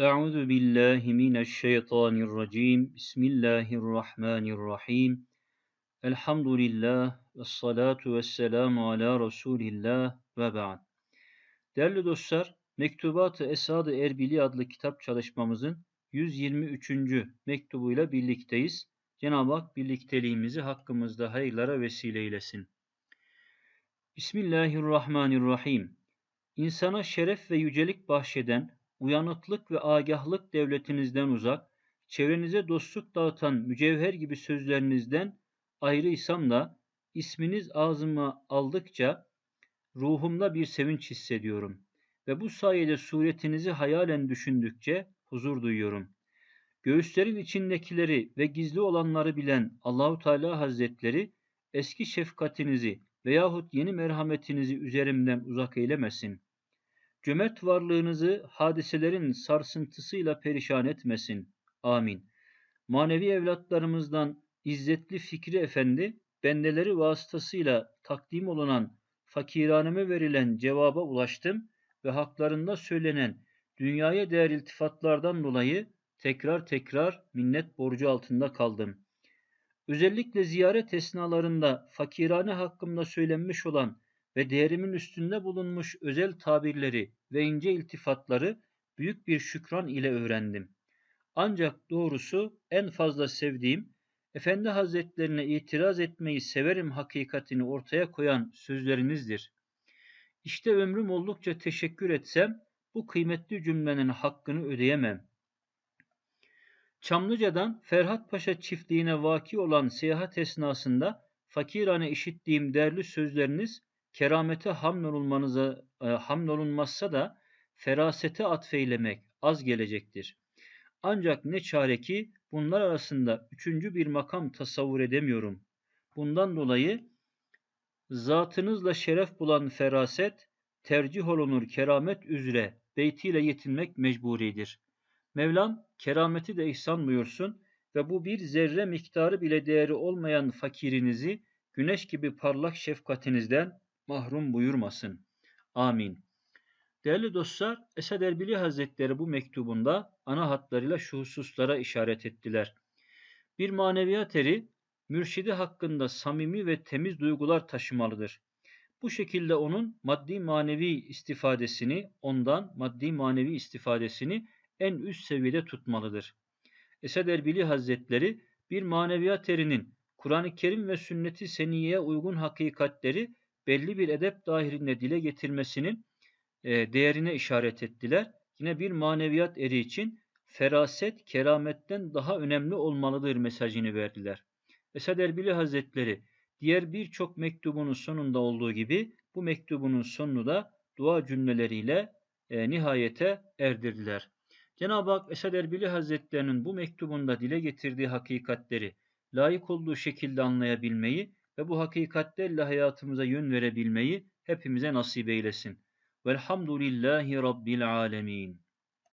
Euzu billahi mineşşeytanirracim. Bismillahirrahmanirrahim. Elhamdülillah ve salatu ve selamu ala Resulillah ve ba'd. Değerli dostlar, Mektubat-ı Esad-ı Erbili adlı kitap çalışmamızın 123. mektubuyla birlikteyiz. Cenab-ı Hak birlikteliğimizi hakkımızda hayırlara vesile eylesin. Bismillahirrahmanirrahim. İnsana şeref ve yücelik bahşeden, uyanıklık ve agahlık devletinizden uzak, çevrenize dostluk dağıtan mücevher gibi sözlerinizden ayrıysam da isminiz ağzıma aldıkça ruhumda bir sevinç hissediyorum ve bu sayede suretinizi hayalen düşündükçe huzur duyuyorum. Göğüslerin içindekileri ve gizli olanları bilen Allahu Teala Hazretleri eski şefkatinizi veyahut yeni merhametinizi üzerimden uzak eylemesin. Cömert varlığınızı hadiselerin sarsıntısıyla perişan etmesin. Amin. Manevi evlatlarımızdan İzzetli Fikri Efendi, bendeleri vasıtasıyla takdim olunan fakiraneme verilen cevaba ulaştım ve haklarında söylenen dünyaya değer iltifatlardan dolayı tekrar tekrar minnet borcu altında kaldım. Özellikle ziyaret esnalarında fakirane hakkımda söylenmiş olan ve değerimin üstünde bulunmuş özel tabirleri ve ince iltifatları büyük bir şükran ile öğrendim. Ancak doğrusu en fazla sevdiğim, Efendi Hazretlerine itiraz etmeyi severim hakikatini ortaya koyan sözlerinizdir. İşte ömrüm oldukça teşekkür etsem, bu kıymetli cümlenin hakkını ödeyemem. Çamlıca'dan Ferhat Paşa çiftliğine vaki olan seyahat esnasında fakirane işittiğim değerli sözleriniz keramete hamlolunmanıza e, hamlolunmazsa da ferasete atfeylemek az gelecektir. Ancak ne çare ki bunlar arasında üçüncü bir makam tasavvur edemiyorum. Bundan dolayı zatınızla şeref bulan feraset tercih olunur keramet üzere beytiyle yetinmek mecburidir. Mevlam kerameti de ihsan buyursun ve bu bir zerre miktarı bile değeri olmayan fakirinizi güneş gibi parlak şefkatinizden mahrum buyurmasın. Amin. Değerli dostlar, Esad Erbili Hazretleri bu mektubunda ana hatlarıyla şu hususlara işaret ettiler. Bir maneviyat eri, mürşidi hakkında samimi ve temiz duygular taşımalıdır. Bu şekilde onun maddi manevi istifadesini, ondan maddi manevi istifadesini en üst seviyede tutmalıdır. Esad Erbili Hazretleri bir maneviyat erinin Kur'an-ı Kerim ve sünnet-i seniyeye uygun hakikatleri belli bir edep dahilinde dile getirmesinin e, değerine işaret ettiler. Yine bir maneviyat eri için feraset kerametten daha önemli olmalıdır mesajını verdiler. Esad Erbili Hazretleri diğer birçok mektubunun sonunda olduğu gibi bu mektubunun sonunu da dua cümleleriyle e, nihayete erdirdiler. Cenab-ı Hak Esad Erbili Hazretlerinin bu mektubunda dile getirdiği hakikatleri layık olduğu şekilde anlayabilmeyi ve bu hakikatlerle hayatımıza yön verebilmeyi hepimize nasip eylesin. Velhamdülillahi Rabbil alemin.